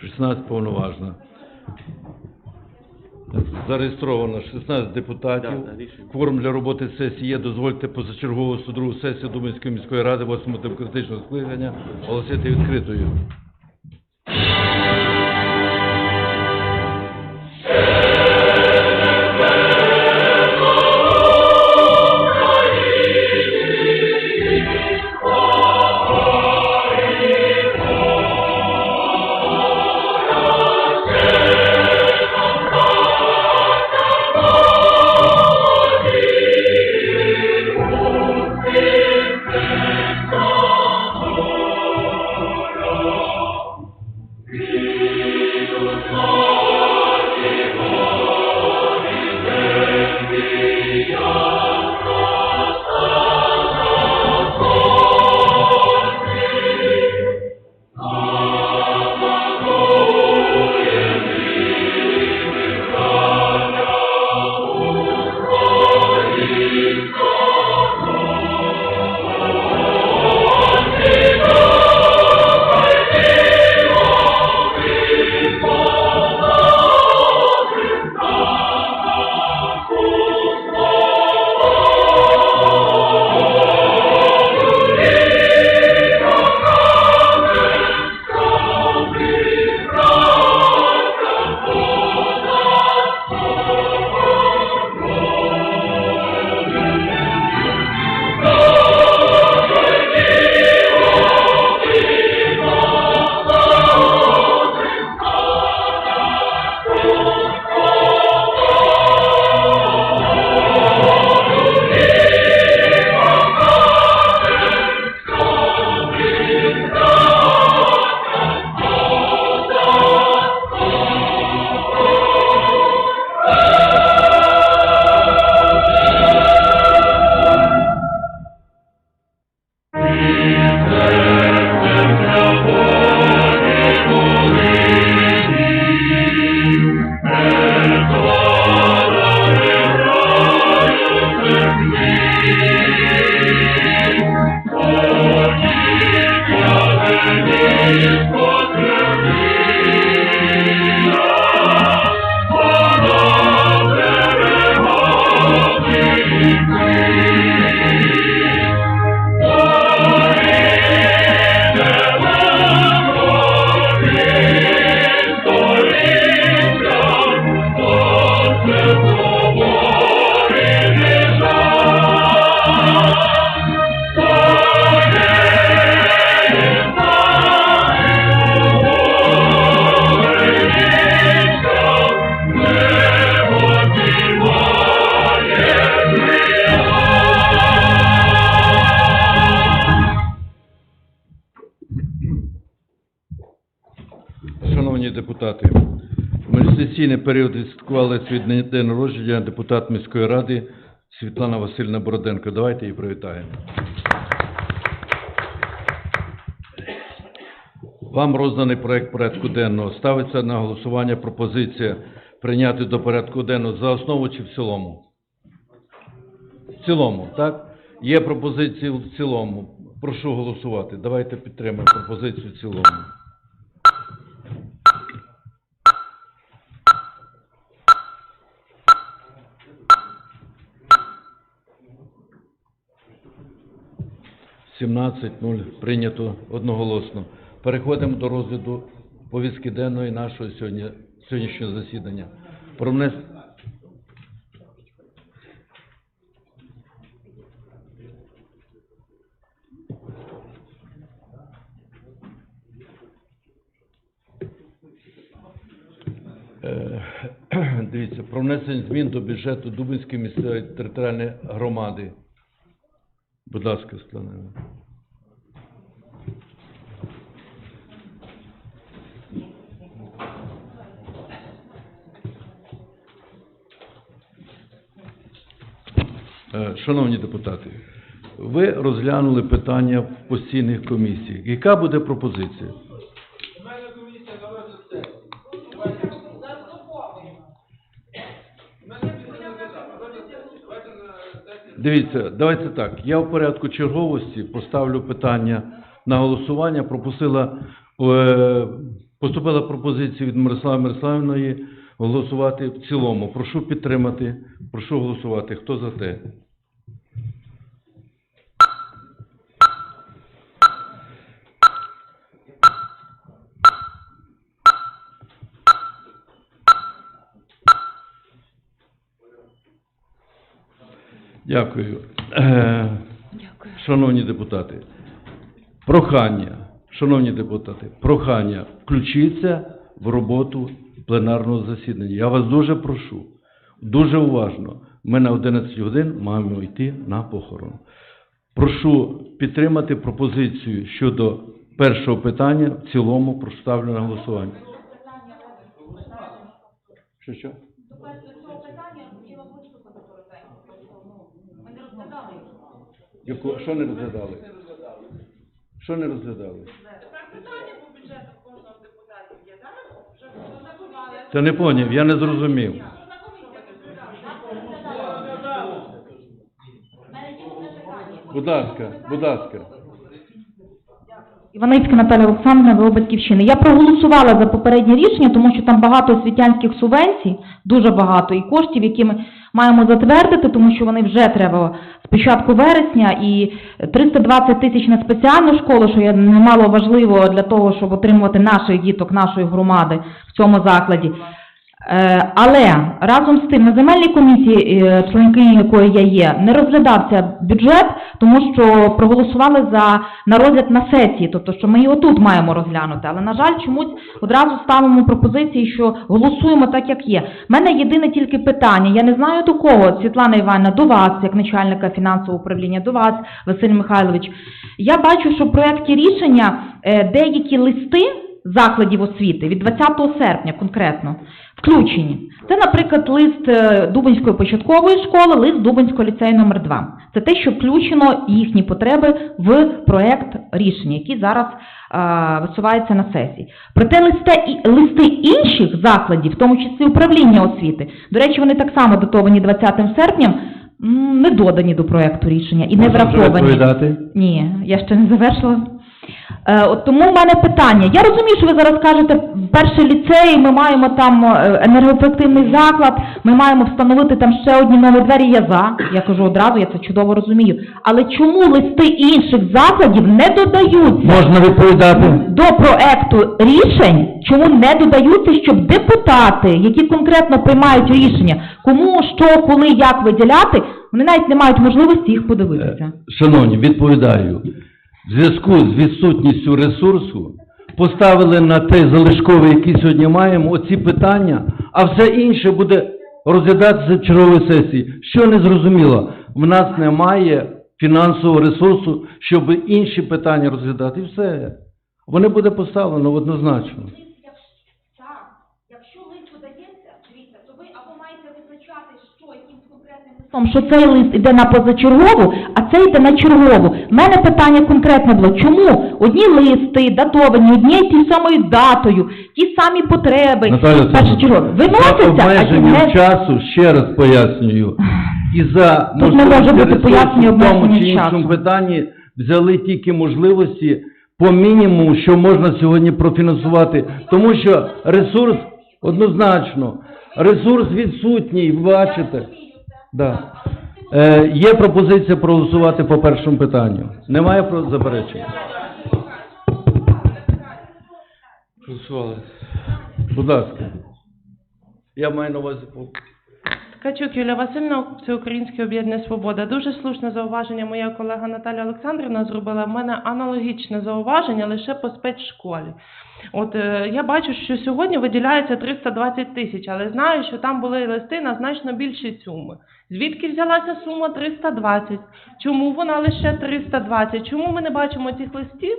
16 повноважна. Зареєстровано 16 депутатів. Кворум для роботи сесії є. Дозвольте позачергову 102 сесію Думанської міської ради 8 демократичного скликання оголосити відкритою. Свій день народження депутат міської ради Світлана Васильівна Бороденко. Давайте її привітаємо. Вам розданий проект порядку денного. Ставиться на голосування пропозиція прийняти до порядку денного за основу чи в цілому? В цілому, так? Є пропозиції в цілому. Прошу голосувати. Давайте підтримаємо пропозицію в цілому. Сімнадцять нуль прийнято одноголосно. Переходимо до розгляду повістки денної нашого сьогодні, сьогоднішнього засідання. Про внес... Е, Дивіться, про внесення змін до бюджету Дубинської місцевої територіальної громади. Будь ласка, Світлана. Е, Шановні депутати, ви розглянули питання в постійних комісіях. Яка буде пропозиція? Дивіться, давайте так. Я в порядку черговості поставлю питання на голосування. Пропустила е, Поступила пропозиція від Мирослави Мирославівної голосувати в цілому. Прошу підтримати, прошу голосувати. Хто за те? Дякую. Е, Шановні депутати, прохання, шановні депутати, прохання, включіться в роботу пленарного засідання. Я вас дуже прошу, дуже уважно. Ми на 11 годин маємо йти на похорон. Прошу підтримати пропозицію щодо першого питання в цілому прошу ставлю на голосування. Що що? До цього питання я хотіла виступити коротенько. Ну, Ми не розглядали його. Яку, що не розглядали? Що не розглядали? Тепер питання по бюджету кожного депутатів є, так? Вже. Це не поняв, я не зрозумів. Будь ласка, будь ласка. Іваницька Наталя Олександрівна, ВО Батьківщини. Я проголосувала за попереднє рішення, тому що там багато освітянських субвенцій, дуже багато, і коштів, які ми маємо затвердити, тому що вони вже треба з початку вересня, і 320 тисяч на спеціальну школу, що є немало важливо для того, щоб отримувати наших діток, нашої громади в цьому закладі. Е, Але разом з тим на земельній комісії, е, членкині якої я є, не розглядався бюджет, тому що проголосували за на розгляд на сесії, тобто що ми його тут маємо розглянути. Але на жаль, чомусь одразу ставимо пропозиції, що голосуємо так, як є. У мене єдине тільки питання. Я не знаю до кого, Світлана Івановна, до вас, як начальника фінансового управління, до вас, Василь Михайлович. Я бачу, що в проєкті рішення е, деякі листи закладів освіти від 20 серпня конкретно включені. Це, наприклад, лист е, Дубинської початкової школи, лист Дубинського ліцею номер 2 Це те, що включено їхні потреби в проект рішення, який зараз е, висувається на сесії. Проте листи, і- листи інших закладів, в тому числі управління освіти, до речі, вони так само датовані 20 серпням, не додані до проекту рішення і не Можна враховані. Ні, я ще не завершила. Е, от тому в мене питання. Я розумію, що ви зараз кажете, перший ліцей, ми маємо там е, енергоефективний заклад, ми маємо встановити там ще одні нові двері. Я за. Я кажу одразу, я це чудово розумію. Але чому листи інших закладів не додаються Можна відповідати? до проекту рішень? Чому не додаються, щоб депутати, які конкретно приймають рішення, кому що, коли, як виділяти, вони навіть не мають можливості їх подивитися. Шановні, відповідаю. В зв'язку з відсутністю ресурсу поставили на той залишковий, який сьогодні маємо, оці питання, а все інше буде розглядатися в черговій сесії. Що не зрозуміло? В нас немає фінансового ресурсу, щоб інші питання розглядати. І все. Вони буде поставлено однозначно. Так, якщо лист подається, дивіться, то ви або маєте визначати, що якимсь конкретним листом. Тому що цей лист іде на позачергову, а цей йде на чергову. У мене питання конкретне було, чому одні листи датовані однією тією самою датою, ті самі потреби, Наталя першочергові, виносяться, а ті не... часу, ще раз пояснюю, і за Тут не може бути пояснення в тому чи іншому часу. питанні взяли тільки можливості по мінімуму, що можна сьогодні профінансувати, тому що ресурс однозначно, ресурс відсутній, бачите. Да. Е, є пропозиція проголосувати по першому питанню. Немає про заперечень? Голосували. Будь ласка. Я маю на увазі по Ткачук Юлія Васильівна, Всеукраїнське об'єднання Свобода. Дуже слушне зауваження моя колега Наталя Олександрівна зробила. В мене аналогічне зауваження лише по спецшколі. От е, я бачу, що сьогодні виділяється 320 тисяч, але знаю, що там були листи на значно більші суми. Звідки взялася сума 320? Чому вона лише 320? Чому ми не бачимо цих листів?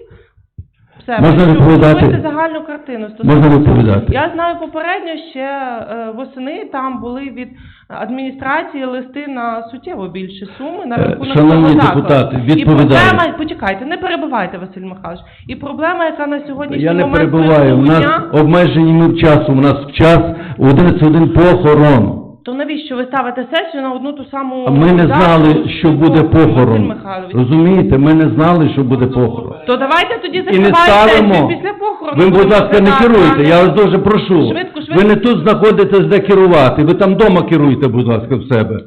Все, Можна відповідати? загальну картину. Можна відповідати? Я знаю попередньо ще е, восени там були від адміністрації листи на суттєво більші суми на Е, рахунок шановні депутати, І проблема, почекайте, не перебивайте, Василь Михайлович. І проблема, яка на сьогоднішній Я не момент перебуваю. У нас обмежені ми в часу. У нас в час 11 годин похорон. То навіщо ви ставите сесію на одну ту саму А ми не дату, знали, що буде Василь похорон. Михайлович? Розумієте, ми не знали, що буде похорон. То давайте тоді І не закриваємо ставимо. сесію після похорону. Ви, будь ласка, не керуйте, я вас дуже прошу. Швидко, швидко. Ви не тут знаходитесь, де керувати, ви там вдома керуйте, будь ласка, в себе.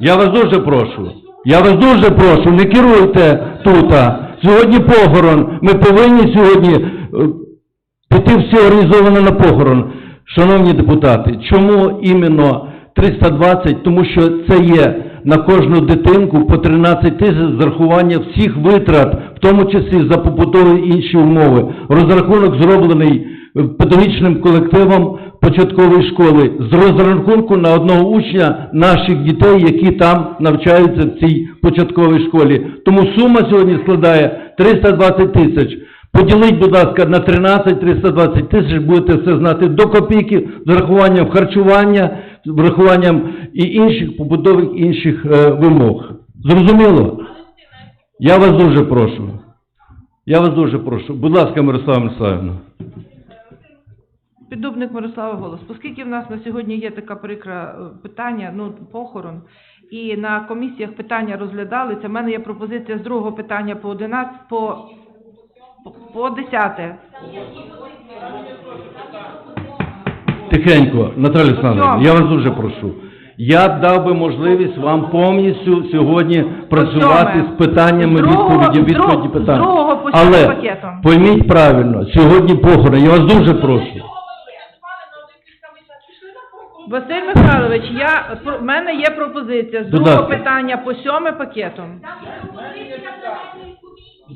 Я вас дуже прошу. Я вас дуже прошу, не керуйте тут. Сьогодні похорон. Ми повинні сьогодні е, піти всі організовано на похорон. Шановні депутати, чому іменно 320? Тому що це є на кожну дитинку по 13 тисяч з рахування всіх витрат, в тому числі за побутові інші умови. Розрахунок зроблений е, педагогічним колективом початкової школи з розрахунку на одного учня наших дітей, які там навчаються в цій початковій школі. Тому сума сьогодні складає 320 тисяч. Поділіть, будь ласка, на 13 320 тисяч, будете все знати до копійки, з врахуванням харчування, з врахуванням і інших побудових інших е, вимог. Зрозуміло? Я вас дуже прошу. Я вас дуже прошу. Будь ласка, Мирослава Мирославівна. Піддубник Мирослава Голос. Оскільки в нас на сьогодні є така прикра е, питання, ну, похорон, і на комісіях питання розглядалися, в мене є пропозиція з другого питання по 11, по, по, по 10. Тихенько, Наталя Олександровна, я вас дуже прошу. Я дав би можливість вам повністю сьогодні працювати з питаннями відповіді, відповіді питань. сьоме Але пойміть правильно, сьогодні похорон, я вас дуже прошу. Василь Михайлович, я, в мене є пропозиція з другого питання по сьоме пакетом.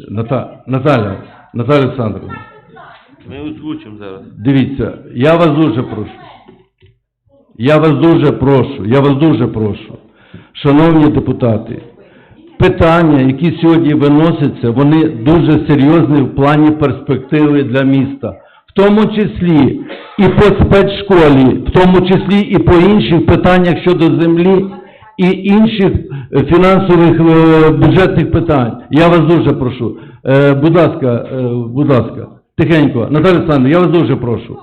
Ната... Наталя, Наталя Олександровна, Ми озвучимо зараз. дивіться, я вас дуже прошу. Я вас дуже прошу, я вас дуже прошу. Шановні депутати, питання, які сьогодні виносяться, вони дуже серйозні в плані перспективи для міста. В тому числі і по спецшколі, в тому числі і по інших питаннях щодо землі і інших е, фінансових е, бюджетних питань. Я вас дуже прошу. Е, Будь ласка, будь ласка, тихенько. Наталя Олександровна, я вас дуже прошу.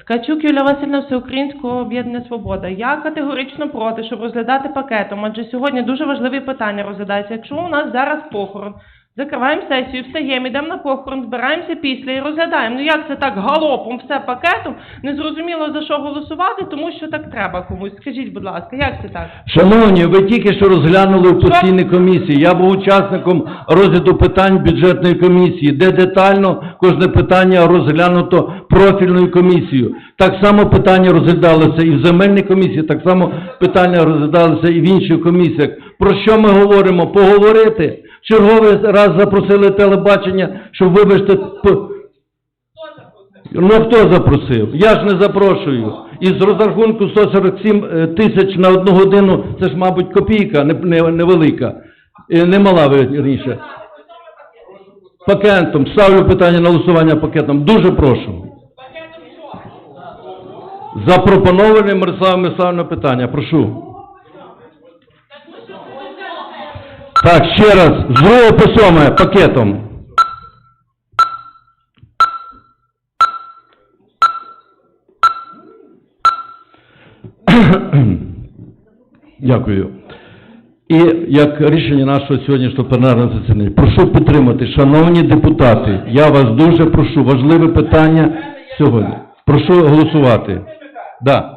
Ткачук Юлія Васильівна, Всеукраїнського об'єднання Свобода. Я категорично проти, щоб розглядати пакетом, адже сьогодні дуже важливі питання розглядаються. Якщо у нас зараз похорон, закриваємо сесію, встаємо, йдемо на похорон, збираємося після і розглядаємо. Ну як це так галопом, все пакетом? Незрозуміло за що голосувати, тому що так треба комусь. Скажіть, будь ласка, як це так? Шановні, ви тільки що розглянули в постійній комісії. Я був учасником розгляду питань бюджетної комісії, де детально кожне питання розглянуто профільною комісією. Так само питання розглядалося і в земельній комісії, так само питання розглядалося і в інших комісіях. Про що ми говоримо? Поговорити. Черговий раз запросили телебачення, щоб вибачте. Ну хто запросив? Я ж не запрошую. І з розрахунку 147 е, тисяч на одну годину, це ж, мабуть, копійка, не, не, невелика. Е, Немала, вірніше. Пакетом. Ставлю питання на голосування пакетом. Дуже прошу. Запропоноване Мирослава Мирославівна питання. Прошу. Так, ще раз. З другого по сьоме пакетом. Дякую. І як рішення нашого сьогоднішнього пленарного засідання, прошу підтримати, шановні депутати, я вас дуже прошу, важливе питання сьогодні. Прошу голосувати. Да.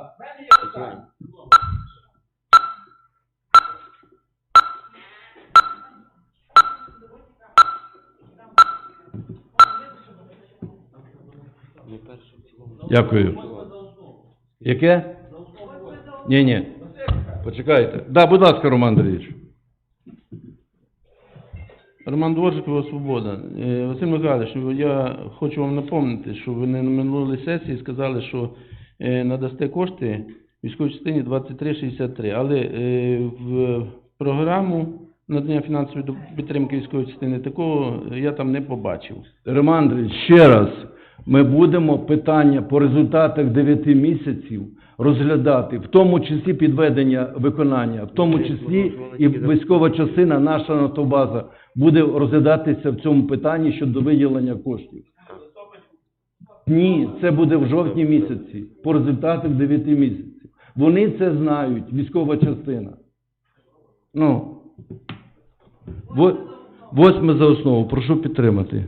Дякую. Яке? Ні, ні. Почекайте. Да, будь ласка, Роман Андрійович. Роман Дворжикова, Свобода. Е, Василь Михайлович, ну, я хочу вам напомнити, що ви на минулій сесії сказали, що е, надасте кошти військовій частині 2363, але е, в програму надання фінансової підтримки військової частини такого я там не побачив. Роман Андрійович, ще раз, ми будемо питання по результатах 9 місяців розглядати, в тому числі підведення виконання, в тому числі і військова частина, наша натобаза, буде розглядатися в цьому питанні щодо виділення коштів. Ні, це буде в жовтні місяці, по результатах 9 місяців. Вони це знають, військова частина. Ну. Восьме за основу. Прошу підтримати.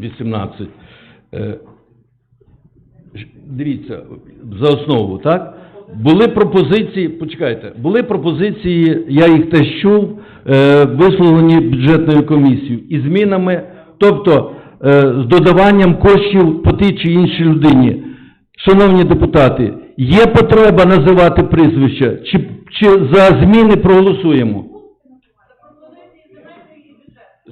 Вісімнадцять. Е, ж- Дивіться, за основу, так? Були пропозиції, почекайте, були пропозиції, я їх теж чув, е, висловлені бюджетною комісією, і змінами, тобто е, з додаванням коштів по тій чи іншій людині. Шановні депутати, є потреба називати прізвища, чи, чи за зміни проголосуємо?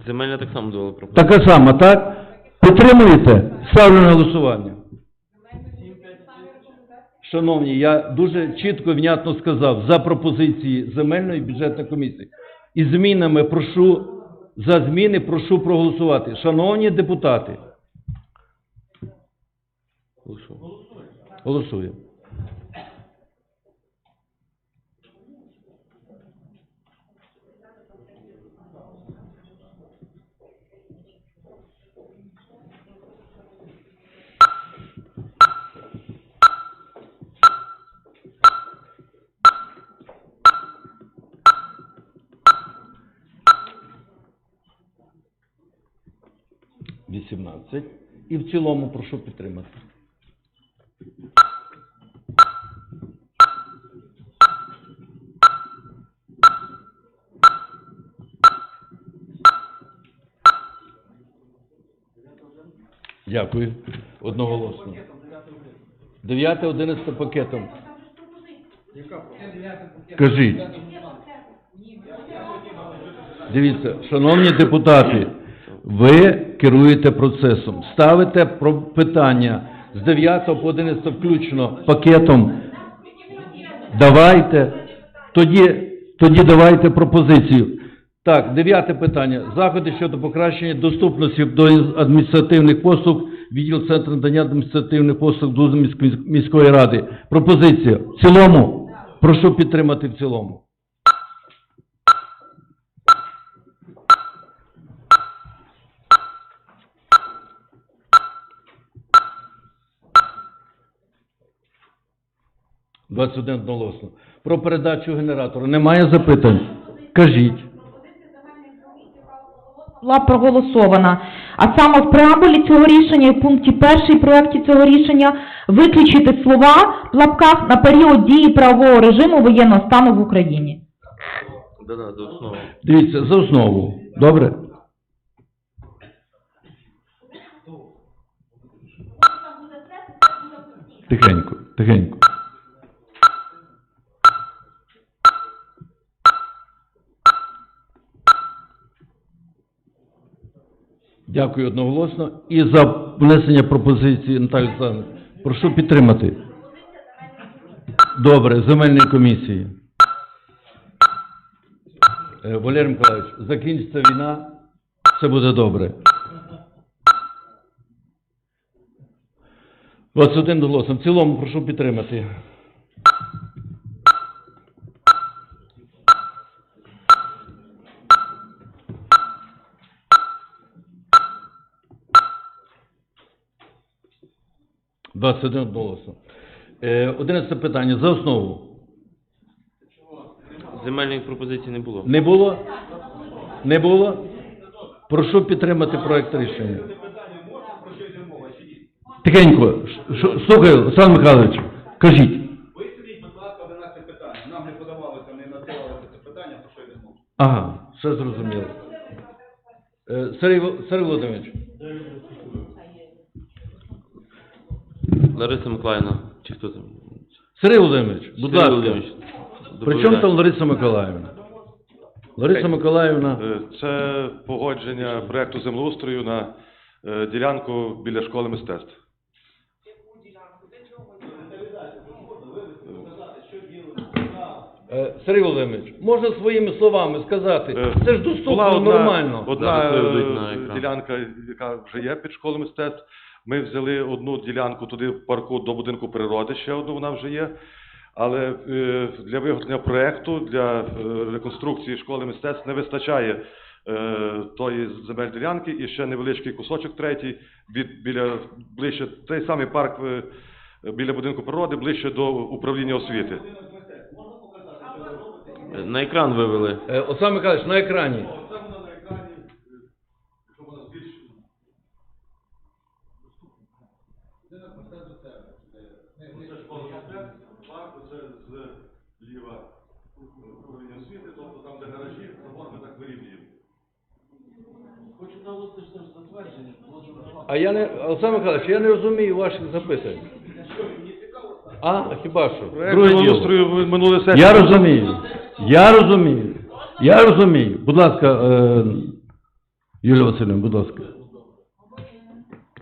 Земельна так само давала пропозицію. Така сама, так? Підтримуєте? Ставлю на голосування. Шановні, я дуже чітко і внятно сказав за пропозиції земельної бюджетної комісії. І змінами прошу, за зміни прошу проголосувати. Шановні депутати, Голосуємо. голосуємо. Вісімнадцять. І в цілому прошу підтримати. Дякую. Одноголосно. Дев'яте, одинадцяте пакетом. Кажіть. Дивіться, шановні депутати, ви керуєте процесом. Ставите питання з 9 по 11 включно пакетом. Давайте. Тоді, тоді давайте пропозицію. Так, дев'яте питання. Заходи щодо покращення доступності до адміністративних послуг, відділ Центру надання адміністративних послуг міської- міської ради. Пропозиція. В цілому. Прошу підтримати в цілому. Двадцять один одноголосно. Про передачу генератора. Немає запитань? Кажіть. була проголосована. А саме в преамбулі цього рішення, в пункті першій проекті цього рішення, виключити слова в лапках на період дії правового режиму воєнного стану в Україні. Дивіться, за основу. Добре? Тихенько, тихенько. Дякую одноголосно. І за внесення пропозиції Наталі Олександровни. Прошу підтримати. Добре, земельної комісії. Е, Валерій Миколаївич, закінчиться війна, все буде добре. 21 голосом. В цілому прошу підтримати. Двадцять один голосом. Е, Одинадцяте питання. За основу. Земельних пропозицій не було. Не було? Не було? Прошу підтримати проект рішення. Тихенько. Слухай, Олександр Михайлович, кажіть. Висвітліть, будь ласка, 11 питань. Нам не подавалося, не надсилалося це питання, то що йдемо. Ага, все зрозуміло. Е, Сергій Володимирович, Лариса Миколаївна, чи хто там? Сергій Володимирович, будь Сергій ласка. Володимирович, При чому там Лариса Миколаївна? Лариса Миколаївна, Е, Це погодження проекту землеустрою на е, ділянку біля школи мистецтв. е, Сергій Володимирович, можна своїми словами сказати, Е, це ж Була доступно, одна, нормально. одна Зараз е, виведуть на екран. ділянка, яка вже є під школою мистецтв, Ми взяли одну ділянку туди в парку до будинку природи, ще одну вона вже є. Але е, для виготовлення проекту, для е, реконструкції школи мистецтв не вистачає е, тої земель ділянки і ще невеличкий кусочок третій від біля ближче той самий парк біля будинку природи, ближче до управління освіти. На екран вивели. Е, Олександр Михайлович, на екрані. Оце воно на екрані, щоб вона збільшила. Оце школа мистецтв, парк, оце зліва управління освіти, тобто там, де гаражі, забор ми так вирівнюємо. А я не, Олександр Михайлович, я не розумію ваших запитань. А, хіба що? Друге діло. минулої сесії. Я розумію. Я розумію. Я розумію. Будь ласка, е, Юлія Васильівна, будь ласка.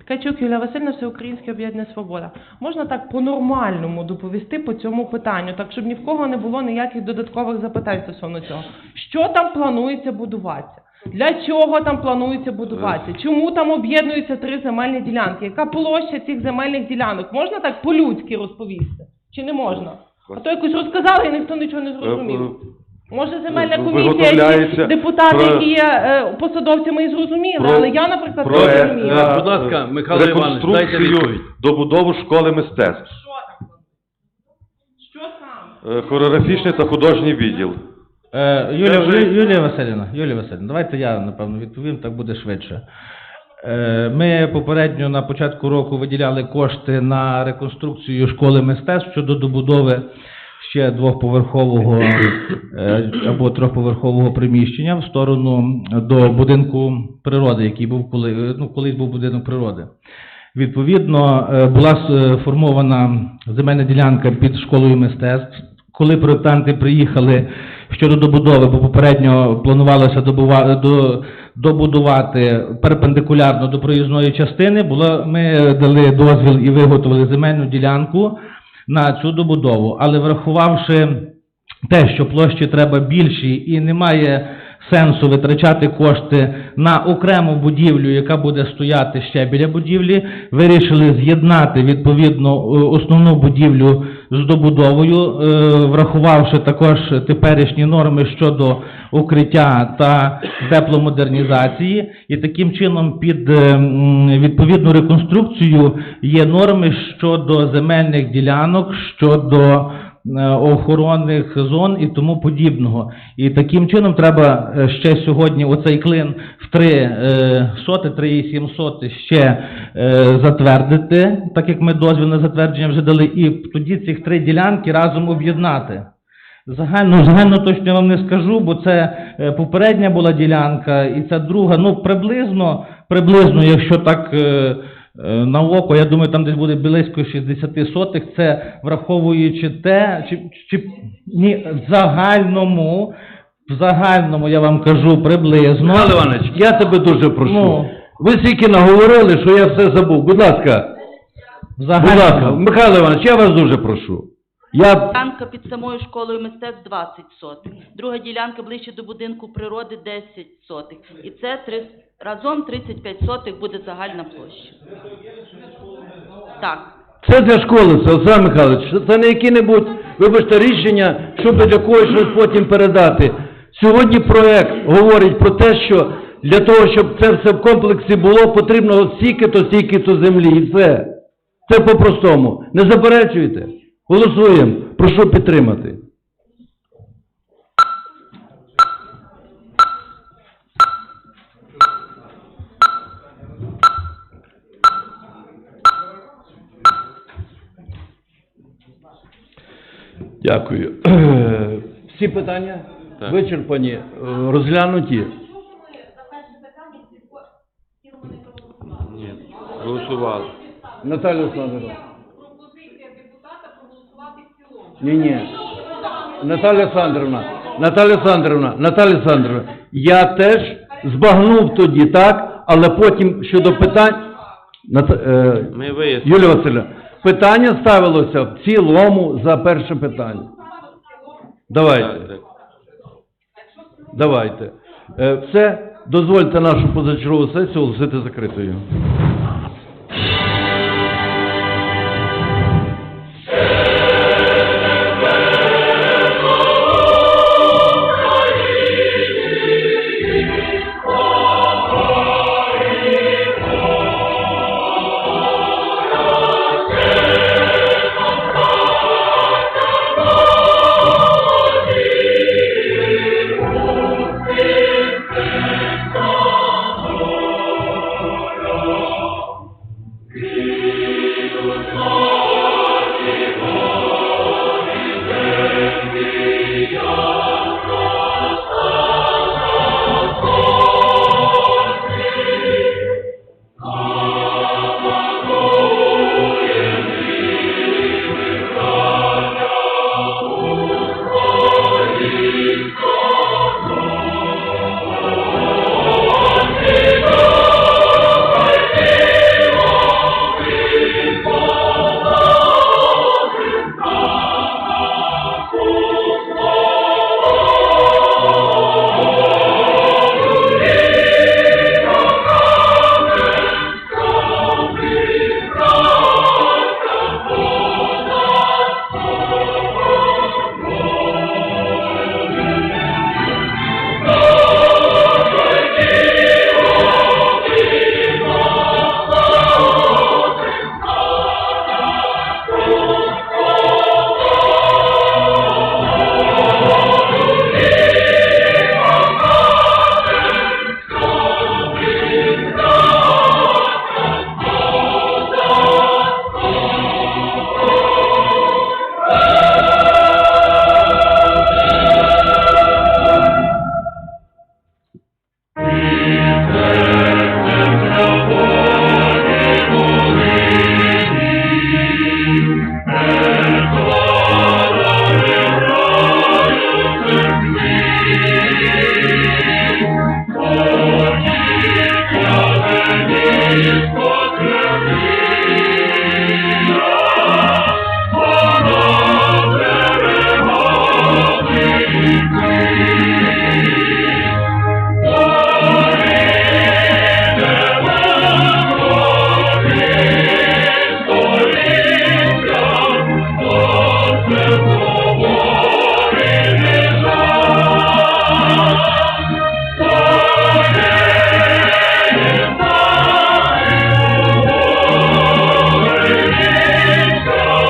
Ткачук Юлія Васильівна, Всеукраїнське об'єднання Свобода. Можна так по-нормальному доповісти по цьому питанню, так щоб ні в кого не було ніяких додаткових запитань стосовно цього. Що там планується будуватися? Для чого там планується будуватися? Чому там об'єднуються три земельні ділянки? Яка площа цих земельних ділянок? Можна так по-людськи розповісти? Чи не можна? А то якось розказали і ніхто нічого не зрозумів. Може, земельна комісія, і депутати, про- які є е, посадовцями, і зрозуміли, про- але я, наприклад, не зрозуміла. Будь ласка, Михайло Іванович, дайте реконструкцію, відповідь. добудову школи мистецтв, Що там? Що саме? е, хореографічний та художній відділ. Е, Юлія, Ю- Юлія Васильівна, Юлія Васильівна, давайте я, напевно, відповім, так буде швидше. Е, Ми попередньо на початку року виділяли кошти на реконструкцію школи мистецтв щодо добудови ще двохповерхового е, або трьохповерхового приміщення в сторону до будинку природи, який був коли, ну, колись був будинок природи. Відповідно, е, була сформована земельна ділянка під школою мистецтв. Коли проєктанти приїхали щодо добудови, бо попередньо планувалося добудувати перпендикулярно до проїзної частини, було, ми дали дозвіл і виготовили земельну ділянку на цю добудову. Але врахувавши те, що площі треба більші і немає сенсу витрачати кошти на окрему будівлю, яка буде стояти ще біля будівлі, вирішили з'єднати відповідно е, основну будівлю з добудовою, е, врахувавши також теперішні норми щодо укриття та тепломодернізації, і таким чином під е, відповідну реконструкцію є норми щодо земельних ділянок, щодо охоронних зон і тому подібного. І таким чином треба е, ще сьогодні оцей клин в 3 е, соти, 3,7 соти ще е, затвердити, так як ми дозвіл на затвердження вже дали, і тоді цих три ділянки разом об'єднати. Загально, загально точно вам не скажу, бо це е, попередня була ділянка, і ця друга, ну приблизно, приблизно, якщо так е, е, на око, я думаю, там десь буде близько 60 сотих, це враховуючи те, чи, чи ні, в загальному, в загальному я вам кажу приблизно. Михайло Іванович, я тебе дуже прошу. Ну. Ви стільки наговорили, що я все забув. Будь ласка, В будь ласка, Михайло Іванович, я вас дуже прошу. Я Ділянка під самою школою мистецтв 20 сотих. Друга ділянка ближче до будинку природи 10 сотих. І це три, разом 35 сотих буде загальна площа. Так. Це для школи, це Олександр Михайлович, це- не які-небудь, вибачте, рішення, щоб для когось щось потім передати. Сьогодні проект говорить про те, що для того, щоб це все в комплексі було, потрібно стільки-то, стільки-то землі, і все. Це по-простому. Не заперечуйте. Голосуємо. Прошу підтримати. Дякую. Всі питання Так. вичерпані, е, розглянуті. Ні. Голосували. Наталя Олександровна. Пропозиція депутата проголосувати в цілому. Ні, ні. Наталя Олександровна, Наталя Олександровна, Наталя Олександровна, я теж збагнув тоді, так, але потім щодо питань... Нат- е, Ми вияснили. Юлія Васильівна, питання ставилося в цілому за перше питання. Давайте, так. давайте. Е, все, дозвольте нашу позачергову сесію оголосити закритою.